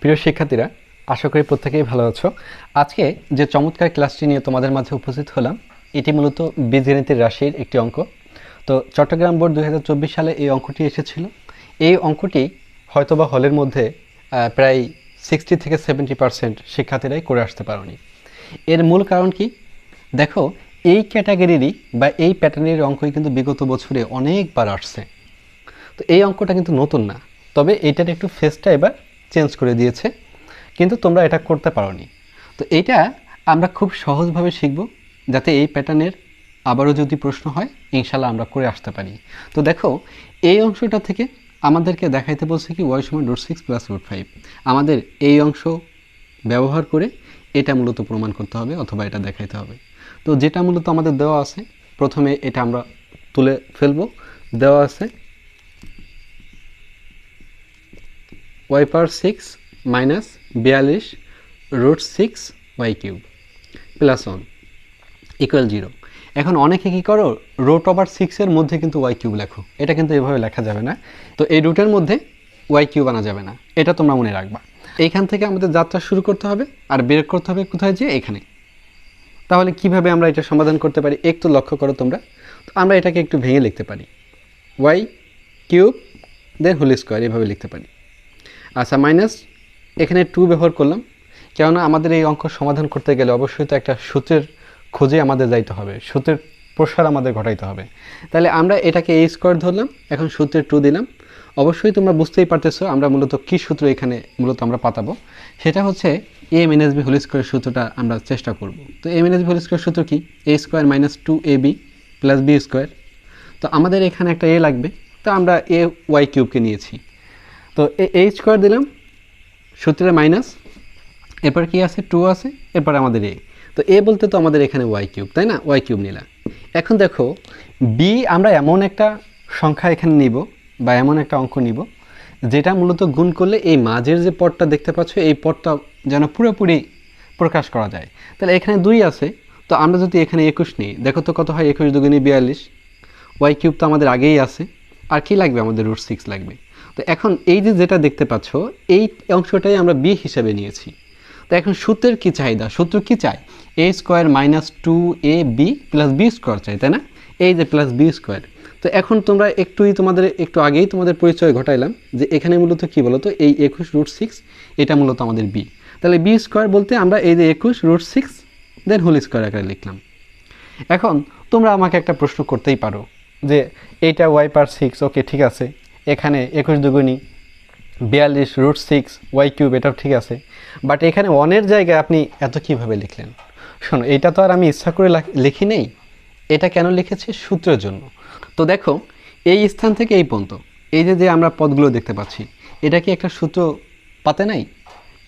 প্রিয় শিক্ষার্থীরা, আশা করি প্রত্যেকেই ভালো আছো। আজকে যে চমৎকার ক্লাসটি নিয়ে তোমাদের মাঝে উপস্থিত হলাম, এটি মূলত বীজগণিতের রাশির একটি অঙ্ক। তো চট্টগ্রাম বোর্ড দু হাজার চব্বিশ সালে এই অঙ্কটি এসেছিল। এই অঙ্কটি হয়তোবা হলের মধ্যে প্রায় সিক্সটি থেকে সেভেন্টি পার্সেন্ট শিক্ষার্থীরাই করে আসতে পারোনি। এর মূল কারণ কি? দেখো, এই ক্যাটাগরিরই বা এই প্যাটার্নের অঙ্কই কিন্তু বিগত বছরে অনেকবার আসছে। তো এই অঙ্কটা কিন্তু নতুন না। তবে এটার একটু ফেসটা এবার চেঞ্জ করে দিয়েছে, কিন্তু তোমরা এটা করতে পারোনি। তো এটা আমরা খুব সহজভাবে শিখব, যাতে এই প্যাটার্নের আবারও যদি প্রশ্ন হয় ইনশাল্লাহ আমরা করে আসতে পারি। তো দেখো, এই অংশটা থেকে আমাদেরকে দেখাইতে বলছে কি ওয়াই সমান root six plus root five আমাদের এই অংশ ব্যবহার করে এটা মূলত প্রমাণ করতে হবে, অথবা এটা দেখাইতে হবে। তো যেটা মূলত আমাদের দেওয়া আছে, প্রথমে এটা আমরা তুলে ফেলব। দেওয়া আছে ওয়াই পাওয়ার সিক্স মাইনাস বিয়াল্লিশ root six Y cube plus one equal zero. এখন অনেকে কী করো, রোট ওভার সিক্সের মধ্যে কিন্তু ওয়াই কিউব লেখো। এটা কিন্তু এভাবে লেখা যাবে না। তো এই রুটের মধ্যে ওয়াই কিউব আনা যাবে না। এটা তোমরা মনে রাখবা। এইখান থেকে আমাদের যাত্রা শুরু করতে হবে আর বের করতে হবে কোথায় যে এখানে। তাহলে কীভাবে আমরা এটা সমাধান করতে পারি? একটু লক্ষ্য করো তোমরা। তো আমরা এটাকে একটু ভেঙে লিখতে পারি। Y cube, then whole square এভাবে লিখতে পারি। আচ্ছা মাইনাস এখানে টু ব্যবহার করলাম। কেননা আমাদের এই অঙ্ক সমাধান করতে গেলে অবশ্যই তো একটা সূত্রের খোঁজে আমাদের যাইতে হবে। সূত্রের প্রসার আমাদের ঘটাইতে হবে। তাহলে আমরা এটাকে এই স্কোয়ার ধরলাম, এখন সূত্রের টু দিলাম। অবশ্যই তোমরা বুঝতেই পারতেছো আমরা মূলত কী সূত্র এখানে মূলত আমরা পাতাবো। সেটা হচ্ছে A minus B whole square সূত্রটা আমরা চেষ্টা করব। তো A minus B whole square সূত্র কি? A square minus two A B plus B square তো আমাদের এখানে একটা এ লাগবে। তো আমরা এ ওয়াই কিউবকে নিয়েছি। তো এ স্কোয়ার দিলাম, সূত্রের মাইনাস এরপর কি আছে? টু আছে, এরপর আমাদের এ তো এ বলতে তো আমাদের এখানে ওয়াই কিউব তাই না? ওয়াই কিউব নিলাম। এখন দেখো বি আমরা এমন একটা সংখ্যা এখানে নিব, বা এমন একটা অঙ্ক নিব, যেটা মূলত গুণ করলে এই মাঝের যে পদটা দেখতে পাচ্ছ, এই পদটা যেন পুরোপুরি প্রকাশ করা যায়। তাহলে এখানে দুই আছে, তো আমরা যদি এখানে একুশ নিই, দেখো তো কত হয়? একুশ দুগুণে বিয়াল্লিশ। ওয়াই কিউব তো আমাদের আগেই আছে। আর কি লাগবে? আমাদের রুট সিক্স লাগবে। তো এখন এই যে যেটা দেখতে পাচ্ছ, এই অংশটাই আমরা বি হিসাবে নিয়েছি। তো এখন সূত্রের কি চাহিদা? সূত্র কি চাই A square minus two A B plus B square চাই তাই না? এই যে প্লাস বি স্কোয়ার তো এখন তোমরা একটুই তোমাদের, একটু আগেই তোমাদের পরিচয় ঘটাইলাম যে এখানে মূলত কি বলতো? এই একুশ রুট সিক্স এটা মূলত আমাদের বি তাহলে বি স্কোয়ার বলতে আমরা এই যে একুশ root six then whole square আকারে লিখলাম। এখন তোমরা আমাকে একটা প্রশ্ন করতেই পারো যে এইটা ওয়াই পার সিক্স ওকে ঠিক আছে। এখানে একুশ দুগুনি বিয়াল্লিশ, রুট সিক্স, ওয়াই কিউব, এটাও ঠিক আছে। বাট এখানে ওয়ানের জায়গায় আপনি এত কীভাবে লিখলেন? শোনো, এটা তো আর আমি ইচ্ছা করে লিখি নেই। এটা কেন লিখেছি? সূত্রের জন্য। তো দেখো, এই স্থান থেকে এই পর্যন্ত, এই যে যে আমরা পদগুলো দেখতে পাচ্ছি, এটা কি একটা সূত্র পাতে নাই?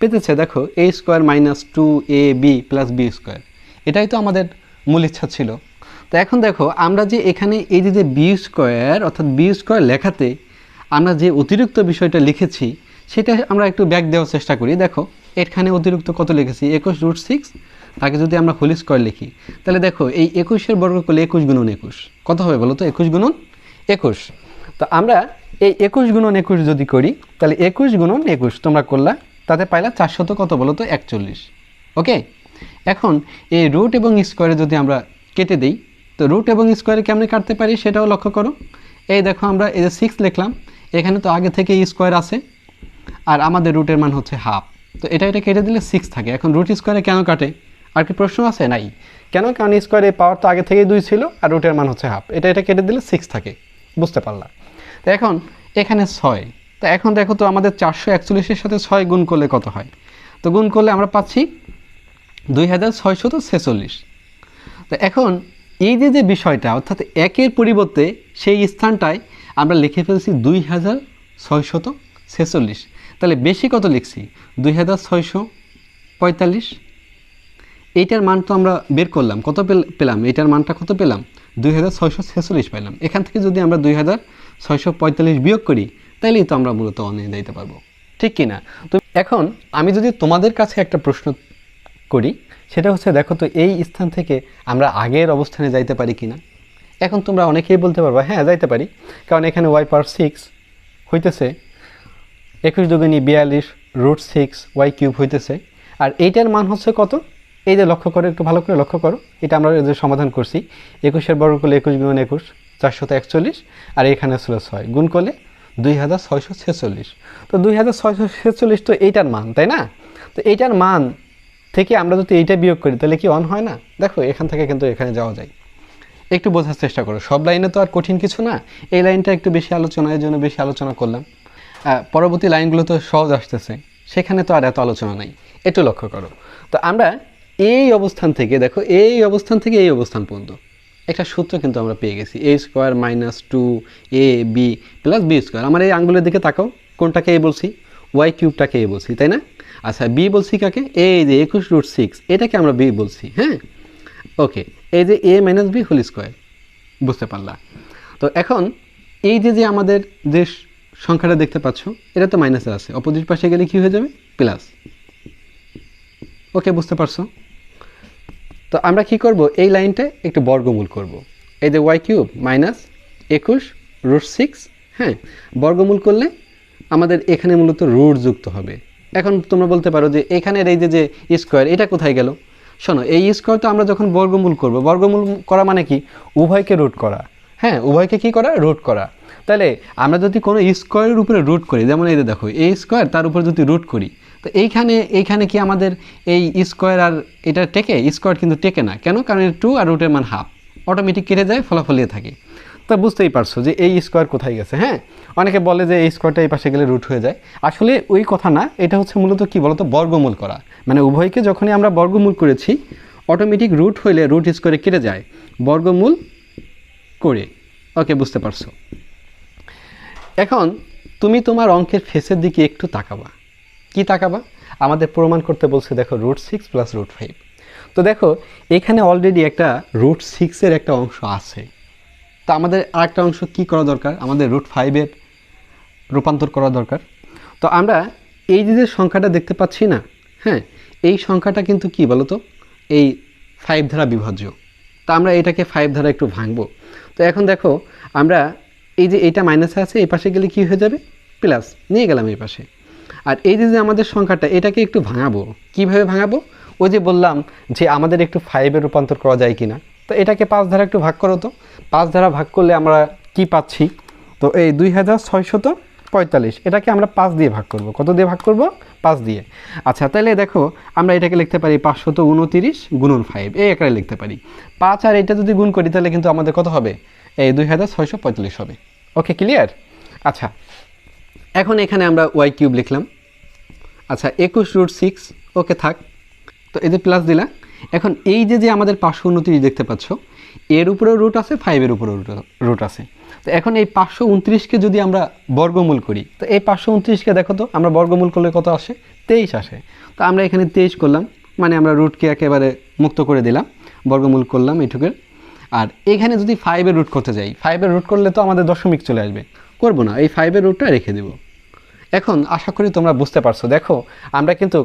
পেতেছে, দেখো A square minus two A B plus B square এটাই তো আমাদের মূল ইচ্ছা ছিল। তো এখন দেখো, আমরা যে এখানে এই যে বি স্কোয়ার অর্থাৎ বি স্কোয়ার লেখাতে আমরা যে অতিরিক্ত বিষয়টা লিখেছি, সেটা আমরা একটু ব্যাক দেওয়ার চেষ্টা করি। দেখো, এখানে অতিরিক্ত কত লিখেছি? একুশ রুট সিক্স তাকে যদি আমরা হোল স্কোয়ার লিখি, তাহলে দেখো, এই একুশের বর্গ করলে একুশ গুণন একুশ। কত হবে বলো তো একুশ গুণন একুশ। তো আমরা এই একুশ গুণন একুশ যদি করি, তাহলে একুশ গুণন একুশ তোমরা করলা, তাতে পাইলা চারশত কত বলো তো একচল্লিশ। ওকে? এখন এই রুট এবং স্কোয়ারে যদি আমরা কেটে দিই, তো রুট এবং স্কোয়ারে কেমনে কাটতে পারি সেটাও লক্ষ্য করো। এই দেখো, আমরা এই যে সিক্স লিখলাম এখানে তো আগে থেকে স্কোয়ার আছে, আর আমাদের রুটের মান হচ্ছে হাফ তো এটা এটা কেটে দিলে সিক্স থাকে। এখন রুট স্কোয়ারে কেন কাটে? আর কি প্রশ্ন আছে? নাই। কেন? কারণ স্কোয়ারে পাওয়ার তো আগে থেকেই দুই ছিল, আর রুটের মান হচ্ছে হাফ এটা এটা কেটে দিলে সিক্স থাকে। বুঝতে পারলাম। তো এখন এখানে ছয়। তো এখন দেখো তো আমাদের চারশো একচল্লিশের সাথে ছয় গুণ করলে কত হয়? তো গুণ করলে আমরা পাচ্ছি দুই হাজার ছয়শত ছেচল্লিশ। তো এখন এই যে যে বিষয়টা, অর্থাৎ একের পরিবর্তে সেই স্থানটায় আমরা লিখে ফেলছি দুই হাজার ছয়শত ছেচল্লিশ। তাহলে বেশি কত লিখছি? দুই হাজার ছয়শো পঁয়তাল্লিশ। এইটার মান তো আমরা বের করলাম। কত পেলাম? এটার মানটা কত পেলাম? দুই হাজার ছয়শো ছেচল্লিশ পেলাম। এখান থেকে যদি আমরা দুই হাজার ছয়শো পঁয়তাল্লিশ বিয়োগ করি তাহলেই তো আমরা মূলত অনিয়ে দিতে পারব। ঠিক কি না তো এখন আমি যদি তোমাদের কাছে একটা প্রশ্ন করি, সেটা হচ্ছে, দেখো তো, এই স্থান থেকে আমরা আগের অবস্থানে যাইতে পারি কি না এখন তোমরা অনেকেই বলতে পারবা হ্যাঁ যাইতে পারি। কারণ এখানে ওয়াই পাওয়ার সিক্স হইতেছে, একুশ দুগুনি বিয়াল্লিশ রুট সিক্স ওয়াই কিউব হইতেছে। আর এইটার মান হচ্ছে কত? এই যে লক্ষ্য করে, একটু ভালো করে লক্ষ্য করো। এটা আমরা যে সমাধান করছি, একুশের বর্গ করলে একুশ গুণ একুশ, চারশত একচল্লিশ, আর এখানে ছিল ছয়। গুণ করলে দুই হাজার ছয়শো ছেচল্লিশ। তো দুই হাজার ছয়শো ছেচল্লিশ তো এইটার মান, তাই না? তো এইটার মান থেকে আমরা যদি এইটা বিয়োগ করি, তাহলে কি অন হয় না? দেখো, এখান থেকে কিন্তু এখানে যাওয়া যায়। একটু বোঝার চেষ্টা করো। সব লাইনে তো আর কঠিন কিছু না। এই লাইনটা একটু বেশি আলোচনা, এর জন্য বেশি আলোচনা করলাম। পরবর্তী লাইনগুলো তো সহজ আসতেছে। সেখানে তো আর এত আলোচনা নাই। একটু লক্ষ্য করো। তো আমরা এই অবস্থান থেকে, দেখো, এই অবস্থান থেকে এই অবস্থান পর্যন্ত একটা সূত্র কিন্তু আমরা পেয়ে গেছি। A square minus two A B plus B square আমার এই আঙ্গুলের দিকে তাকাও। কোনটাকে এ বলছি? ওয়াই কিউবটাকে এ বলছি, তাই না? আচ্ছা বি বলছি কাকে? এই যে একুশ রুট সিক্স এটাকে আমরা বি বলছি হ্যাঁ? ওকে এই যে A minus B whole square বুঝতে পারলা। তো এখন এই যে যে আমাদের যে সংখ্যাটা দেখতে পাচ্ছ, এটা তো মাইনাসের আছে। অপোজিট পাশে গেলে কি হয়ে যাবে? প্লাস ওকে বুঝতে পারছ? তো আমরা কি করব? এই লাইনটা একটু বর্গমূল করব। এই যে ওয়াই কিউব মাইনাস একুশ রুট সিক্স হ্যাঁ বর্গমূল করলে আমাদের এখানে মূলত রুট যুক্ত হবে। এখন তোমরা বলতে পারো যে এখানের এই যে যে স্কোয়ার এটা কোথায় গেল? শোনো, এই স্কোয়ার তো আমরা যখন বর্গমূল করব, বর্গমূল করা মানে কি? উভয়কে রুট করা। হ্যাঁ উভয়কে কি করা? রুট করা। তাহলে আমরা যদি কোনো স্কোয়ারের উপরে রুট করি, যেমন এই দেখো, এই স্কোয়ার তার উপরে যদি রুট করি, তো এইখানে এইখানে কি আমাদের এই স্কোয়ার আর এটা টেকে? স্কোয়ার কিন্তু টেকে না। কেন? কারণ টু আর রুটের মান হাফ অটোমেটিক কেটে যায় ফলাফলিয়ে থাকে। তা বুঝতেই পারছ যে এই স্কোয়ার কোথায় গেছে হ্যাঁ? অনেকে বলে যে এই স্কোয়ারটা এই পাশে গেলে রুট হয়ে যায়। আসলে ওই কথা না, এটা হচ্ছে মূলত কি বলতো? বর্গমূল করা। মানে উভয়কে যখনই আমরা বর্গমূল করেছি অটোমেটিক রুট হইলে রুট স্কোয়ারে কেটে যায়। বর্গমূল করে। ওকে বুঝতে পারছ? এখন, তুমি তোমার অঙ্কের ফেসের দিকে একটু তাকাবা। কি তাকাবা? আমাদের প্রমাণ করতে বলছে, দেখো root six plus root five তো দেখো, এখানে অলরেডি একটা রুট সিক্সের একটা অংশ আছে। তো আমাদের আরেকটা অংশ কি করা দরকার? আমাদের রুট ফাইভের রূপান্তর করা দরকার। তো আমরা এই যে সংখ্যাটা দেখতে পাচ্ছি না হ্যাঁ এই সংখ্যাটা কিন্তু কি বলতো? এই ফাইভ ধারা বিভাজ্য। তো আমরা এটাকে ফাইভ ধারা একটু ভাঙবো। তো এখন দেখো, আমরা এই যে এইটা মাইনাসে আছে, এই পাশে গেলে কি হয়ে যাবে? প্লাস নিয়ে গেলাম এই পাশে। আর এই যে যে আমাদের সংখ্যাটা, এটাকে একটু ভাঙাবো। কীভাবে ভাঙাবো? ওই যে বললাম যে আমাদের একটু ফাইভে রূপান্তর করা যায় কি না তো এটাকে পাঁচ ধারা একটু ভাগ করো তো। পাঁচ ধারা ভাগ করলে আমরা কি পাচ্ছি? তো এই দুই হাজার ছয়শত পঁয়তাল্লিশ, এটাকে আমরা পাঁচ দিয়ে ভাগ করব। কত দিয়ে ভাগ করব? পাঁচ দিয়ে। আচ্ছা তাহলে দেখো, আমরা এটাকে লিখতে পারি পাঁচশত উনতিরিশ গুণন ফাইভ এই একটা লিখতে পারি। পাঁচ আর এটা যদি গুণ করি, তাহলে কিন্তু আমাদের কত হবে? এই দুই হাজার ছয়শো পঁয়তাল্লিশ হবে। ওকে ক্লিয়ার আচ্ছা এখন এখানে আমরা ওয়াই কিউব লিখলাম। আচ্ছা একুশ রুট সিক্স ওকে, থাক। তো এই যে প্লাস দিলা। এখন এই যে যে আমাদের পাঁচশো উনত্রিশ দেখতে পাচ্ছ, এর উপরেও রুট আছে ফাইভের উপরেও রুট আছে। তো এখন এই পাঁচশো উনত্রিশকে যদি আমরা বর্গমূল করি, তো এই পাঁচশো উনত্রিশকে দেখো তো, আমরা বর্গমূল করলে কত আসে? তেইশ আসে। তো আমরা এখানে তেইশ করলাম মানে আমরা রুটকে একেবারে মুক্ত করে দিলাম, বর্গমূল করলাম এইটুকের আর এখানে যদি ফাইভের রুট করতে যাই ফাইভের রুট করলে তো আমাদের দশমিক চলে আসবে। করব না, এই ফাইভের রুটটা রেখে দেবো। এখন আশা করি তোমরা বুঝতে পারছ। দেখো, আমরা কিন্তু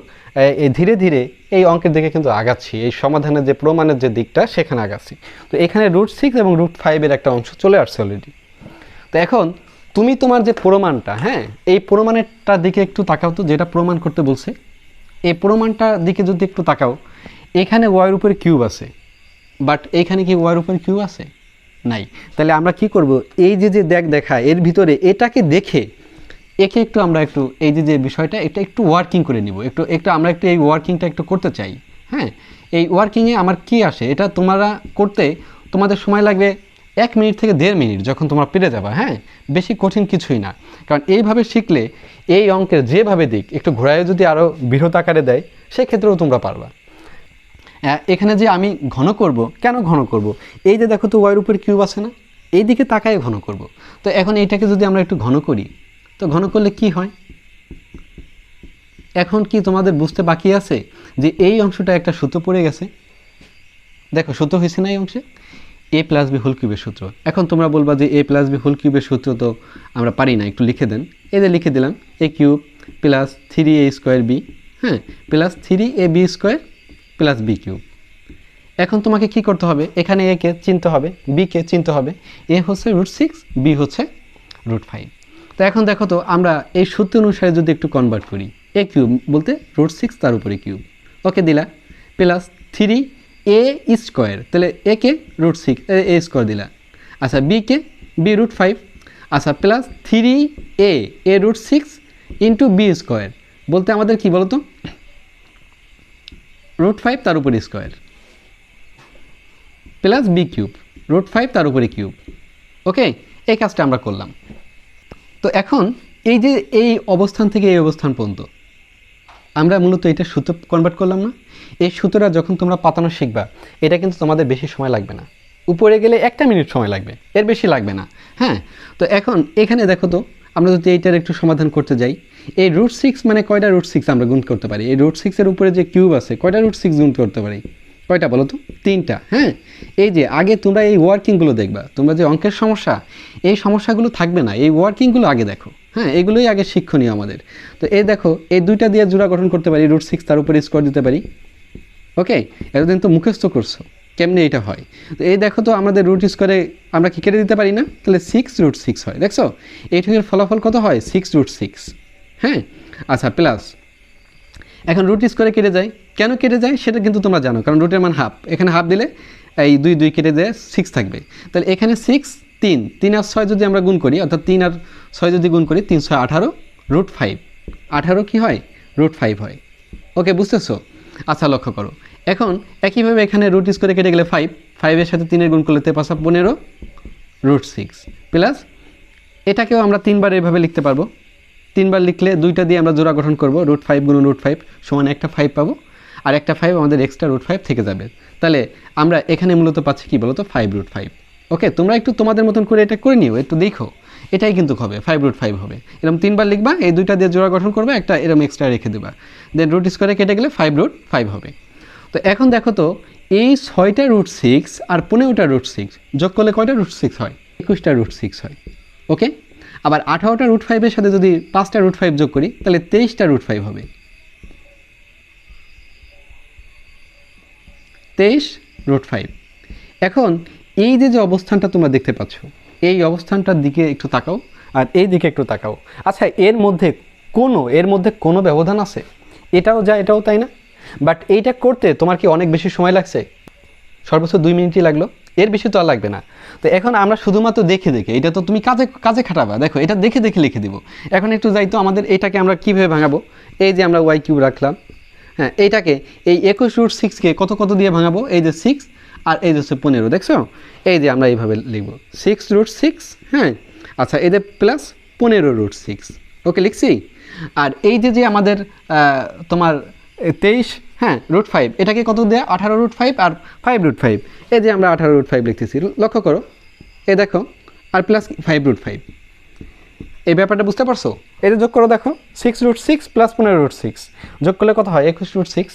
ধীরে ধীরে এই অঙ্কের দিকে কিন্তু আগাচ্ছি। এই সমাধানের যে প্রমাণের যে দিকটা, সেখানে আগাচ্ছি। তো এখানে রুট সিক্স এবং রুট ফাইভের একটা অংশ চলে আসছে অলরেডি তো এখন, তুমি তোমার যে প্রমাণটা হ্যাঁ এই প্রমাণেরটার দিকে একটু তাকাও তো, যেটা প্রমাণ করতে বলছে। এই প্রমাণটার দিকে যদি একটু তাকাও, এখানে ওয়ার উপরে কিউব আছে বাট এইখানে কি ওয়ার উপরে কিউব আছে? নাই। তাহলে আমরা কি করব? এই যে যে দেখ দেখা এর ভিতরে এটাকে দেখে একে একটু আমরা একটু, এই যে যে বিষয়টা, এটা একটু ওয়ার্কিং করে নিব। একটু একটু আমরা একটু এই ওয়ার্কিংটা একটু করতে চাই হ্যাঁ? এই ওয়ার্কিংয়ে আমার কি আসে, এটা তোমরা করতে তোমাদের সময় লাগবে এক মিনিট থেকে দেড় মিনিট যখন তোমরা পেরে যাবে হ্যাঁ? বেশি কঠিন কিছুই না। কারণ এইভাবে শিখলে এই অঙ্কের যেভাবে দিক, একটু ঘোরায় যদি আরও বৃহৎ আকারে দেয়, সেক্ষেত্রেও তোমরা পারবা। এখানে যে আমি ঘন করব, কেন ঘন করব? এই যে দেখো তো ওয়ার উপর কিউব আছে না? এই দিকে তাকায় ঘন করব। তো এখন এইটাকে যদি আমরা একটু ঘন করি তো ঘন করলে কি হয়? এখন কি তোমাদের বুঝতে বাকি আছে যে এই অংশটা একটা সূত্র পড়ে গেছে? দেখো সূত্র হয়েছে না এই অংশে? এ প্লাস বি হোল কিউবের সূত্র। এখন তোমরা বলবা যে এ প্লাস বি হোল কিউবের সূত্র তো আমরা পারি না, একটু লিখে দেন। এদের লিখে দিলাম A cube plus three A square B হ্যাঁ plus three A B square plus B cube এখন তোমাকে কি করতে হবে? এখানে এ কে চিনতে হবে বি কে চিনতে হবে। এ হচ্ছে রুট সিক্স বি হচ্ছে রুট ফাইভ তো এখন দেখো তো, আমরা এই সূত্র অনুসারে যদি একটু কনভার্ট করি এ কিউব বলতে রুট সিক্স তার উপরে কিউব ওকে দিলা। প্লাস থ্রি এ স্কোয়ার তাহলে এ কে রুট সিক্স এ স্কোয়ার দিলা। আচ্ছা বি কে বি রুট ফাইভ আচ্ছা plus three A A root six into B square বলতে আমাদের কি বলতো? রুট ফাইভ তার উপরে square plus B cube root five তার উপরে কিউব ওকে এই কাজটা আমরা করলাম। তো এখন এই যে এই অবস্থান থেকে এই অবস্থান পর্যন্ত, আমরা মূলত এটা সুতো কনভার্ট করলাম না। এই সুতোটা যখন তোমরা পাতানো শিখবা, এটা কিন্তু তোমাদের বেশি সময় লাগবে না। উপরে গেলে একটা মিনিট সময় লাগবে, এর বেশি লাগবে না। হ্যাঁ তো এখন এখানে দেখো তো, আমরা যদি এইটার একটু সমাধান করতে যাই, এই রুট সিক্স মানে কয়টা রুট সিক্স আমরা গুণ করতে পারি? এই রুট সিক্সের উপরে যে কিউব আছে, কয়টা রুট সিক্স গুণ করতে পারি? কয়টা বলো তো? তিনটা। হ্যাঁ? এই যে আগে তোমরা এই ওয়ার্কিংগুলো দেখবা, তোমরা যে অঙ্কের সমস্যা, এই সমস্যাগুলো থাকবে না, এই ওয়ার্কিংগুলো আগে দেখো। হ্যাঁ এগুলোই আগে শিক্ষণীয় আমাদের। তো এই দেখো, এই দুইটা দিয়ে জোড়া গঠন করতে পারি রুট সিক্স তার উপরে স্কোয়ার দিতে পারি। ওকে এতদিন তো মুখস্থ করছ, কেমনি এটা হয়? তো এই দেখো তো আমাদের রুট স্কোয়ারে আমরা কি কেটে দিতে পারি না? তাহলে সিক্স রুট সিক্স হয়, দেখছ? এইটুকের ফলাফল কত হয়? সিক্স রুট সিক্স হ্যাঁ? আচ্ছা প্লাস এখন রুট স্কোয়ারে কেটে যায় কেন কেটে যায় সেটা কিন্তু তোমরা জানো, কারণ রুটের মান হাফ এখানে হাফ দিলে এই দুই দুই কেটে যায় সিক্স থাকবে। তাহলে এখানে সিক্স তিন তিন আর ছয় যদি আমরা গুণ করি, অর্থাৎ তিন আর ছয় যদি গুণ করি, তিন, ছয়, আঠারো রুট ফাইভ আঠারো কী হয়? রুট ফাইভ হয়। ওকে বুঝতেছো? আচ্ছা লক্ষ্য করো। এখন একইভাবে এখানে রুট স্কোয়ারে কেটে গেলে ফাইভ ফাইভের সাথে তিনের গুণ করলে তে পাশা পনেরো রুট সিক্স প্লাস এটাকেও আমরা তিনবার এভাবে লিখতে পারব। তিনবার লিখলে দুইটা দিয়ে আমরা জোড়া গঠন করব রুট ফাইভ গুণ রুট ফাইভ সমান একটা ফাইভ পাবো। আর একটা ফাইভ আমাদের এক্সট্রা রুট ফাইভ থেকে যাবে। তাহলে আমরা এখানে মূলত পাচ্ছি কি বলতো? ফাইভ রুট ফাইভ ওকে তোমরা একটু তোমাদের মতন করে এটা করে নিও, একটু দেখো। এটাই কিন্তু হবে ফাইভ রুট ফাইভ হবে। এরকম তিনবার লিখবা, এই দুইটা দিয়ে জোড়া গঠন করবে, একটা এরকম এক্সট্রা রেখে দেবা। দেন রুট স্কোয়ারে কেটে গেলে ফাইভ রুট ফাইভ হবে। তো এখন দেখো তো, এই ছয়টা রুট সিক্স আর পনেরোটা রুট সিক্স যোগ করলে কয়টা রুট সিক্স হয়? একুশটা রুট সিক্স হয়। ওকে আবার আঠারোটা রুট ফাইভের সাথে যদি পাঁচটা রুট ফাইভ যোগ করি, তাহলে তেইশটা রুট ফাইভ হবে। তেইশ রুট ফাইভ এখন এই যে যে অবস্থানটা তোমরা দেখতে পাচ্ছ, এই অবস্থানটার দিকে একটু তাকাও, আর এই দিকে একটু তাকাও। আচ্ছা এর মধ্যে কোনো, এর মধ্যে কোনো ব্যবধান আছে? এটাও যা এটাও তাই না? বাট এইটা করতে তোমার কি অনেক বেশি সময় লাগছে? সর্বোচ্চ দুই মিনিটই লাগল। এর বেশি তো আর লাগবে না। তো এখন আমরা শুধুমাত্র দেখে দেখে, এটা তো তুমি কাজে কাজে খাটাবা। দেখো, এটা দেখে দেখে লিখে দিব। এখন একটু যাই তো, আমাদের এটাকে আমরা কীভাবে ভাঙাবো? এই যে আমরা ওয়াই কিউব রাখলাম। হ্যাঁ এইটাকে, এই একুশ রুট সিক্সকে কত কত দিয়ে ভাঙাবো? এই যে সিক্স আর এই যে হচ্ছে পনেরো, দেখছ? এই যে আমরা এইভাবে লিখব। সিক্স রুট সিক্স হ্যাঁ? আচ্ছা এদের প্লাস পনেরো রুট সিক্স ওকে লিখছি? আর এই যে যে আমাদের তোমার তেইশ হ্যাঁ রুট ফাইভ এটাকে কত দেয়? আঠারো রুট ফাইভ আর ফাইভ রুট ফাইভ এই যে আমরা আঠারো রুট ফাইভ লিখতেছি, লক্ষ্য করো। এ দেখো, আর প্লাস ফাইভ রুট ফাইভ এই ব্যাপারটা বুঝতে পারছ? এটা যোগ করো দেখো সিক্স রুট সিক্স প্লাস পনেরো রুট সিক্স যোগ করলে কত হয়? একুশ রুট সিক্স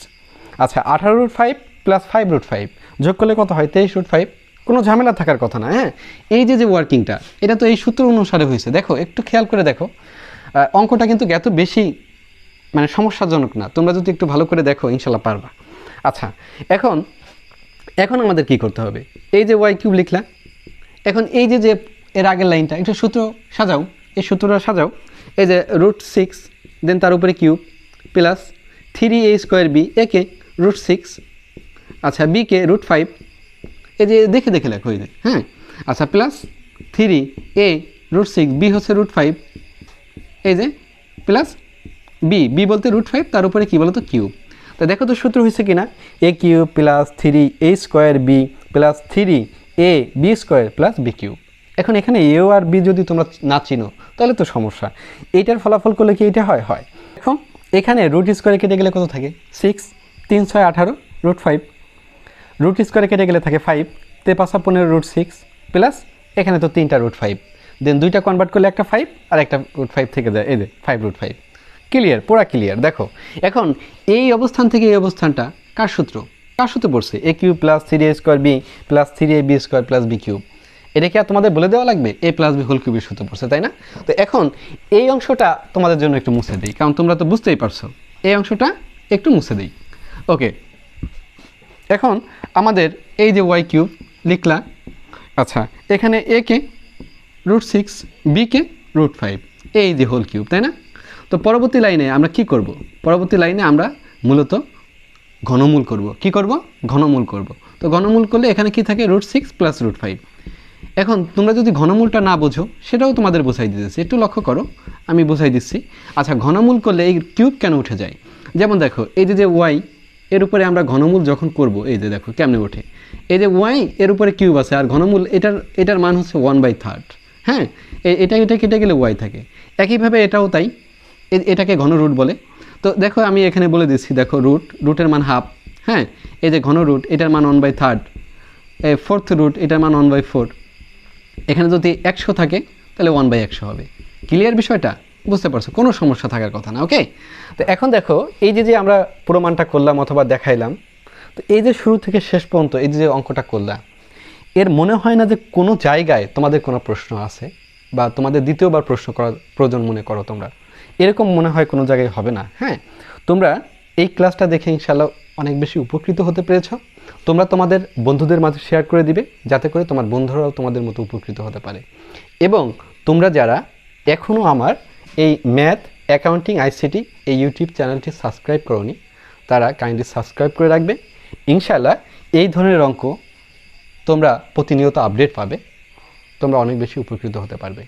আচ্ছা আঠারো root five plus five root five যোগ করলে কত হয়? তেইশ রুট ফাইভ কোনো ঝামেলা থাকার কথা না হ্যাঁ? এই যে যে ওয়ার্কিংটা এটা তো এই সূত্র অনুসারে হয়েছে। দেখো, একটু খেয়াল করে দেখো। অঙ্কটা কিন্তু এত বেশি মানে সমস্যাজনক না। তোমরা যদি একটু ভালো করে দেখো, ইনশাল্লাহ পারবা। আচ্ছা এখন এখন আমাদের কি করতে হবে? এই যে ওয়াই কিউব লিখলা। এখন এই যে যে এর আগের লাইনটা একটু সূত্র সাজাও। এই সূত্রটা সাজাও। এই যে রুট সিক্স দেন তার উপরে cube plus three A square B একে রুট সিক্স আচ্ছা বি কে রুট ফাইভ এই যে দেখে দেখে লেখো হ্যাঁ? আচ্ছা plus three A root six B হচ্ছে রুট ফাইভ এই যে প্লাস বি বি বলতে রুট ফাইভ তার উপরে কী বলতো? কিউব তো দেখো তো সূত্র হয়েছে কি না A cube plus three A square B plus three A B square plus B cube এখন এখানে এও আর বি যদি তোমরা না চিনো, তাহলে তো সমস্যা। এইটার ফলাফল করলে কি এটা হয়? হয়। এখন এখানে রুট স্কোয়ারে কেটে গেলে কত থাকে? সিক্স তিন, ছয়, আঠারো রুট ফাইভ রুট স্কোয়ারে কেটে গেলে থাকে ফাইভ তে পাঁচা পনেরো রুট সিক্স প্লাস এখানে তো তিনটা রুট ফাইভ দেন দুইটা কনভার্ট করলে একটা ফাইভ আর একটা রুট ফাইভ থেকে যায়। যে ফাইভ রুট ফাইভ ক্লিয়ার পুরা ক্লিয়ার দেখো, এখন এই অবস্থান থেকে এই অবস্থানটা কার সূত্র? কার সূত্রে পড়ছে? A cube plus three A square B plus three A B square plus B cube এটা কি আর তোমাদের বলে দেওয়া লাগবে এ প্লাস বি হোল কিউবের সূত্র পড়ছে, তাই না? তো এখন এই অংশটা তোমাদের জন্য একটু মুছে দিই, কারণ তোমরা তো বুঝতেই পারছ, এই অংশটা একটু মুছে দিই। ওকে এখন আমাদের এই যে ওয়াই কিউব লিখলা আচ্ছা এখানে এ কে রুট সিক্স বি কে রুট ফাইভ এই যে হোল কিউব তাই না? তো পরবর্তী লাইনে আমরা কি করব? পরবর্তী লাইনে আমরা মূলত ঘনমূল করব। কি করব? ঘনমূল করব। তো ঘনমূল করলে এখানে কি থাকে? Root six plus root five এখন তোমরা যদি ঘনমূলটা না বোঝো, সেটাও তোমাদের বোঝাই দিতেছি। একটু লক্ষ্য করো, আমি বোঝাই দিচ্ছি। আচ্ছা ঘনমূল করলে এই কিউব কেন উঠে যায়? যেমন দেখো, এই যে যে ওয়াই, এর উপরে আমরা ঘনমূল যখন করব, এই যে দেখো, কেমনে ওঠে? এই যে ওয়াই, এর উপরে কিউব আছে, আর ঘনমূল, এটার এটার মান হচ্ছে ওয়ান বাই থার্ড। হ্যাঁ? এটা এটা কেটে গেলে ওয়াই থাকে। একইভাবে এটাও তাই এটাকে ঘন রুট বলে। তো দেখো, আমি এখানে বলে দিচ্ছি, দেখো, রুট, রুটের মান হাফ। হ্যাঁ? এই যে ঘন রুট, এটার মান one by third. Fourth root, এটার মান ওয়ান বাই ফোর। এখানে যদি একশো থাকে, তাহলে ওয়ান বাই একশো হবে। ক্লিয়ার বিষয়টা? বুঝতে পারছ, কোনো সমস্যা থাকার কথা না ওকে তো এখন দেখো, এই যে যে আমরা পুরো মানটা করলাম অথবা দেখাইলাম, তো এই যে শুরু থেকে শেষ পর্যন্ত এই যে অঙ্কটা করলাম, এর মনে হয় না যে কোনো জায়গায় তোমাদের কোনো প্রশ্ন আছে, বা তোমাদের দ্বিতীয়বার প্রশ্ন করার প্রয়োজন মনে করো তোমরা। এরকম মনে হয় কোনো জায়গায় হবে না হ্যাঁ? তোমরা এই ক্লাসটা দেখে ইনশাল্লাহ অনেক বেশি উপকৃত হতে পেরেছ। তোমরা তোমাদের বন্ধুদের মাঝে শেয়ার করে দিবে, যাতে করে তোমার বন্ধুরাও তোমাদের মতো উপকৃত হতে পারে। এবং তোমরা যারা এখনও আমার এই ম্যাথ অ্যাকাউন্টিং আইসিটি এই ইউটিউব চ্যানেলটি সাবস্ক্রাইব করনি, তারা কাইন্ডলি সাবস্ক্রাইব করে রাখবে। ইনশাল্লাহ এই ধরনের অঙ্ক তোমরা প্রতিনিয়ত আপডেট পাবে, তোমরা অনেক বেশি উপকৃত হতে পারবে।